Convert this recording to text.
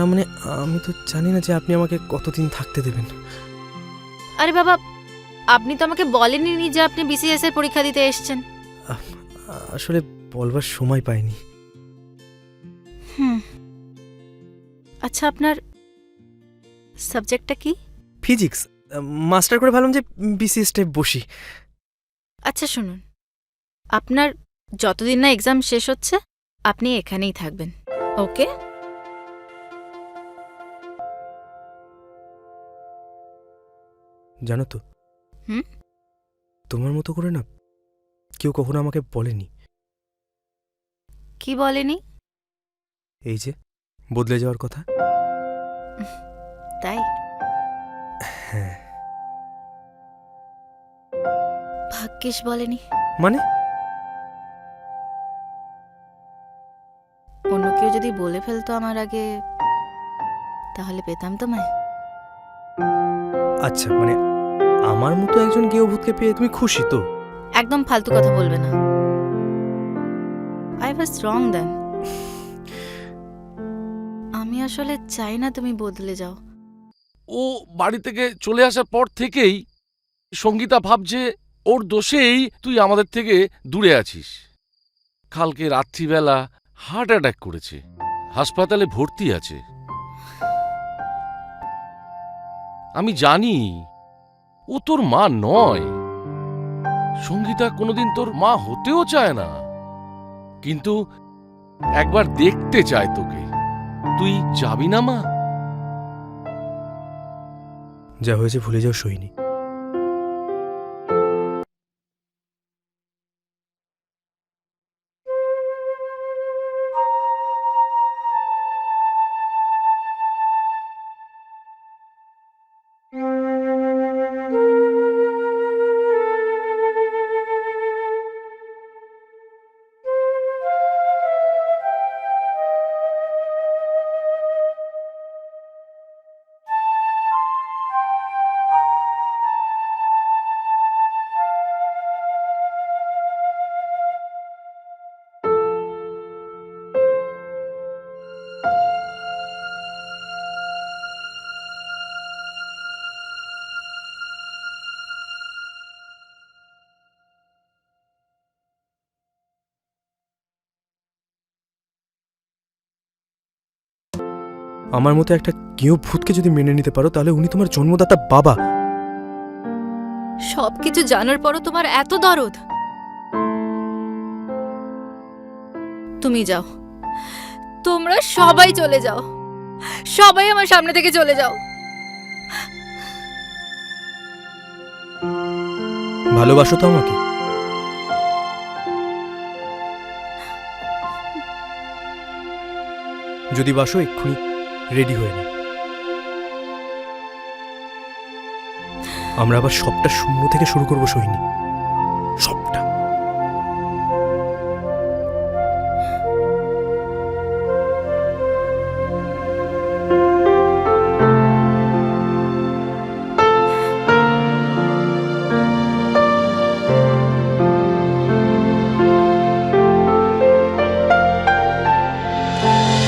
না মানে আমি তো জানি না যে আপনি আমাকে কতদিন থাকতে দেবেন। আরে বাবা আপনি তো আমাকে বলেননি যে আপনি বিসিএস এর পরীক্ষা দিতে এসেছেন। আসলে বলবার সময় পাইনি। হুম। আচ্ছা আপনার সাবজেক্টটা কি? ফিজিক্স। মাস্টার করে ভাবলাম যে বিসিএসটায় বসি। আচ্ছা শুনুন। আপনার যতদিন না এক্সাম শেষ হচ্ছে আপনি এখানেই থাকবেন ওকে? জানো তো? হুম? তোমার মতো করে না কেউ কখনো আমাকে বলেনি। কি বলেনি? এই যে বদলে যাওয়ার কথা। তাই? হ্যাঁ। ভাগ্যিস বলেনি। মানে? অন্য কেউ যদি বলে ফেলতো আমার আগে তাহলে পেতাম তো মায় আচ্ছা মানে আমার মতো একজন গেয়ভূতকে পেয়ে তুমি খুশি তো? একদম ফালতু কথা বলবে না। আই ওয়াজ রং দেন আমি আসলে চাই না তুমি বদলে যাও। ও বাড়ি থেকে চলে আসার পর থেকেই সঙ্গীতা ভাবছে ওর দোষেই তুই আমাদের থেকে দূরে আছিস। কালকে রাত্রিবেলা হার্ট অ্যাটাক করেছে। হাসপাতালে ভর্তি আছে। আমি জানি ও তোর মা নয়। সঙ্গীতা কোনোদিন তোর মা হতেও চায় না। কিন্তু একবার দেখতে চায় তোকে। তুই যাবি না, মা? যা হয়েছে ভুলে যাও সইনি আমার মতো একটা কেউ ভূতকে যদি মেনে নিতে পারো তাহলে উনি তোমার জন্মদাতা বাবা। সবকিছু জানার পরও তোমার এত দরদ। তুমি যাও। তোমরা সবাই চলে যাও। সবাই আমার সামনে থেকে চলে যাও। ভালোবাসো তো আমাকে। যদি বাসো এক্ষুনি। রেডি হয়ে না। আমরা আবার সবটা শূন্য থেকে শুরু করব সৈনী